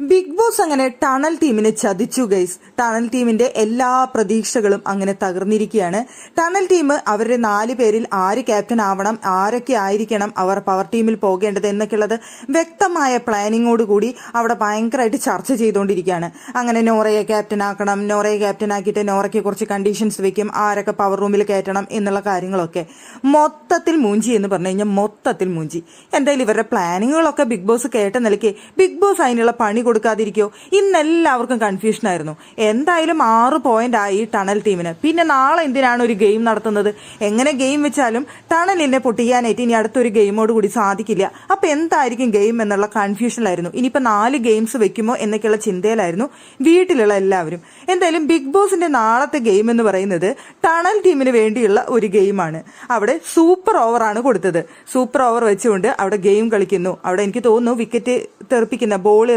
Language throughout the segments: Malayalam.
ബിഗ് ബോസ് അങ്ങനെ ടണൽ ടീമിനെ ചതിച്ചു ഗൈസ് ടണൽ ടീമിന്റെ എല്ലാ പ്രതീക്ഷകളും അങ്ങനെ തകർന്നിരിക്കുകയാണ്. ടണൽ ടീം അവരുടെ നാല് പേരിൽ ആര് ക്യാപ്റ്റൻ ആവണം ആരൊക്കെ ആയിരിക്കണം അവർ പവർ ടീമിൽ പോകേണ്ടത് എന്നൊക്കെയുള്ളത് വ്യക്തമായ പ്ലാനിങ്ങോട് കൂടി അവിടെ ഭയങ്കരമായിട്ട് ചർച്ച ചെയ്തുകൊണ്ടിരിക്കുകയാണ്. അങ്ങനെ നോറയെ ക്യാപ്റ്റൻ ആക്കണം നോറയെ ക്യാപ്റ്റൻ ആക്കിയിട്ട് നോറയ്ക്ക് കുറച്ച് കണ്ടീഷൻസ് വെക്കും ആരൊക്കെ പവർ റൂമിൽ കയറ്റണം എന്നുള്ള കാര്യങ്ങളൊക്കെ. മൊത്തത്തിൽ മൂഞ്ചി എന്ന് പറഞ്ഞു കഴിഞ്ഞാൽ മൊത്തത്തിൽ മൂഞ്ചി. എന്തായാലും ഇവരുടെ പ്ലാനിങ്ങുകളൊക്കെ ബിഗ് ബോസ് കേട്ട നിലയ്ക്ക് ബിഗ് ബോസ് അതിനുള്ള പണി കൊടുക്കാതിരിക്കോ. ഇന്ന് എല്ലാവർക്കും കൺഫ്യൂഷൻ ആയിരുന്നു. എന്തായാലും ആറ് പോയിന്റ് ആയി ടണൽ ടീമിന് പിന്നെ നാളെ എന്തിനാണ് ഒരു ഗെയിം നടത്തുന്നത്? എങ്ങനെ ഗെയിം വെച്ചാലും ടണലിനെ പൊട്ടിക്കാനായിട്ട് ഇനി അടുത്തൊരു ഗെയിമോട് കൂടി സാധിക്കില്ല. അപ്പൊ എന്തായിരിക്കും ഗെയിം എന്നുള്ള കൺഫ്യൂഷനിലായിരുന്നു ഇനിയിപ്പോ നാല് ഗെയിംസ് വെക്കുമോ എന്നൊക്കെയുള്ള ചിന്തയിലായിരുന്നു വീട്ടിലുള്ള എല്ലാവരും. എന്തായാലും ബിഗ് ബോസിന്റെ നാളത്തെ ഗെയിം എന്ന് പറയുന്നത് ടണൽ ടീമിന് വേണ്ടിയുള്ള ഒരു ഗെയിമാണ് അവിടെ സൂപ്പർ ഓവറാണ് കൊടുത്തത്. സൂപ്പർ ഓവർ വെച്ചുകൊണ്ട് അവിടെ ഗെയിം കളിക്കുന്നു. അവിടെ എനിക്ക് തോന്നുന്നു വിക്കറ്റ് തെറിപ്പിക്കുന്ന ബോൾ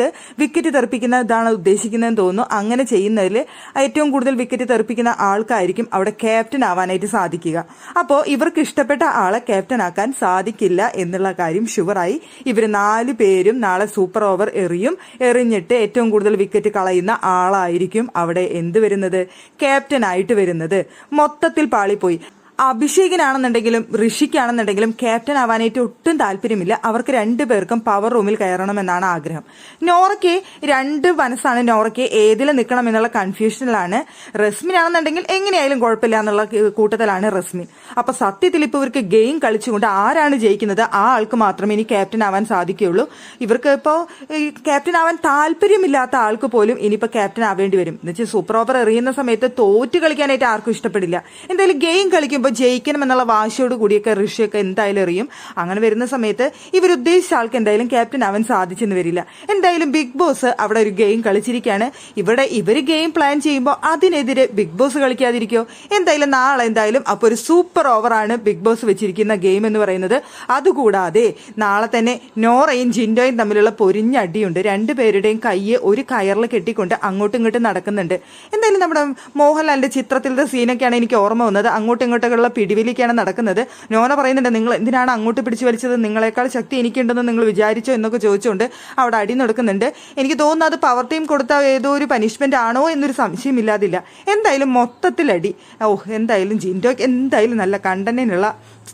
എറിഞ്ഞിട്ട് വിക്കറ്റ് തെറിപ്പിക്കുന്ന ഇതാണ് ഉദ്ദേശിക്കുന്നതെന്ന് തോന്നുന്നു. അങ്ങനെ ചെയ്യുന്നതിൽ ഏറ്റവും കൂടുതൽ വിക്കറ്റ് തെറിപ്പിക്കുന്ന ആൾക്കായിരിക്കും അവിടെ ക്യാപ്റ്റൻ ആവാനായിട്ട് സാധിക്കുക. അപ്പോൾ ഇവർക്ക് ഇഷ്ടപ്പെട്ട ആളെ ക്യാപ്റ്റൻ ആക്കാൻ സാധിക്കില്ല എന്നുള്ള കാര്യം ഷുവറായി ഇവർ നാല് പേരും നാളെ സൂപ്പർ ഓവർ എറിയും. എറിഞ്ഞിട്ട് ഏറ്റവും കൂടുതൽ വിക്കറ്റ് കളയുന്ന ആളായിരിക്കും അവിടെ എന്ത് വരുന്നത്? ക്യാപ്റ്റൻ ആയിട്ട് വരുന്നത്. മൊത്തത്തിൽ പാളിപ്പോയി. അഭിഷേകിനാണെന്നുണ്ടെങ്കിലും ഋഷിക്കാണെന്നുണ്ടെങ്കിലും ക്യാപ്റ്റൻ ആവാനായിട്ട് ഒട്ടും താല്പര്യമില്ല. അവർക്ക് രണ്ടുപേർക്കും പവർ റൂമിൽ കയറണമെന്നാണ് ആഗ്രഹം. നോറയ്ക്ക് രണ്ട് മനസ്സാണ്. നോറയ്ക്ക് ഏതിൽ നിൽക്കണം എന്നുള്ള കൺഫ്യൂഷനിലാണ് റസ്മിനാണെന്നുണ്ടെങ്കിൽ എങ്ങനെയായാലും കുഴപ്പമില്ല എന്നുള്ള കൂട്ടത്തിലാണ് റസ്മിൻ. അപ്പൊ സത്യത്തിൽ ഇപ്പൊ ഇവർക്ക് ഗെയിം കളിച്ചുകൊണ്ട് ആരാണ് ജയിക്കുന്നത്? ആ ആൾക്ക് മാത്രമേ ഇനി ക്യാപ്റ്റൻ ആവാൻ സാധിക്കുകയുള്ളൂ. ഇവർക്ക് ഇപ്പോൾ ക്യാപ്റ്റൻ ആവാൻ താല്പര്യമില്ലാത്ത ആൾക്ക് പോലും ഇനിയിപ്പോ ക്യാപ്റ്റൻ ആവേണ്ടി വരും. എന്ന് വെച്ചാൽ സൂപ്പർ ഓവർ എറിയുന്ന സമയത്ത് തോറ്റ് കളിക്കാനായിട്ട് ആർക്കും ഇഷ്ടപ്പെടില്ല. എന്തായാലും ഗെയിം കളിക്കുമ്പോൾ ജയിക്കണം എന്നുള്ള വാശിയോട് കൂടിയൊക്കെ ഋഷിയൊക്കെ എന്തായാലും എറിയും. അങ്ങനെ വരുന്ന സമയത്ത് ഇവർ ഉദ്ദേശിച്ച ആൾക്ക് എന്തായാലും ക്യാപ്റ്റൻ അവൻ സാധിച്ചെന്ന് വരില്ല. എന്തായാലും ബിഗ് ബോസ് അവിടെ ഒരു ഗെയിം കളിച്ചിരിക്കുകയാണ്. ഇവിടെ ഇവർ ഗെയിം പ്ലാൻ ചെയ്യുമ്പോൾ അതിനെതിരെ ബിഗ് ബോസ് കളിക്കാതിരിക്കോ? എന്തായാലും നാളെ എന്തായാലും അപ്പോൾ ഒരു സൂപ്പർ ഓവറാണ് ബിഗ് ബോസ് വെച്ചിരിക്കുന്ന ഗെയിം എന്ന് പറയുന്നത്. അതുകൂടാതെ നാളെ തന്നെ നോറയും ജിൻഡോയും തമ്മിലുള്ള പൊരിഞ്ഞടിയുണ്ട്. രണ്ടുപേരുടെയും കയ്യെ ഒരു കയറിൽ കെട്ടിക്കൊണ്ട് അങ്ങോട്ടും ഇങ്ങോട്ടും നടക്കുന്നുണ്ട്. എന്തായാലും നമ്മുടെ മോഹൻലാലിന്റെ ചിത്രത്തിലത്തെ സീനൊക്കെയാണ് എനിക്ക് ഓർമ്മ വന്നത്. അങ്ങോട്ടും ഇങ്ങോട്ടൊക്കെയുള്ള പിടിവലിക്കാണ് നടക്കുന്നത്. നോന പറയുന്നുണ്ട് നിങ്ങൾ എന്തിനാണ് അങ്ങോട്ട് പിടിച്ചു വലിച്ചത്? നിങ്ങളെക്കാൾ ശക്തി എനിക്കുണ്ടെന്ന് നിങ്ങൾ വിചാരിച്ചോ? എന്നൊക്കെ ചോദിച്ചുകൊണ്ട് അവിടെ അടി നടക്കുന്നുണ്ട്. എനിക്ക് തോന്നുന്നു അത് പവർ ടീം കൊടുത്ത ഏതോ ഒരു പനിഷ്മെന്റ് ആണോ എന്നൊരു സംശയമില്ലാതില്ല എന്തായാലും മൊത്തത്തിൽ അടി. ഓ എന്തായാലും ജിൻഡോക്ക് എന്തായാലും നല്ല കണ്ടന്റിനുള്ള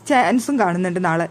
ചാൻസും കാണുന്നുണ്ട് നാളെ.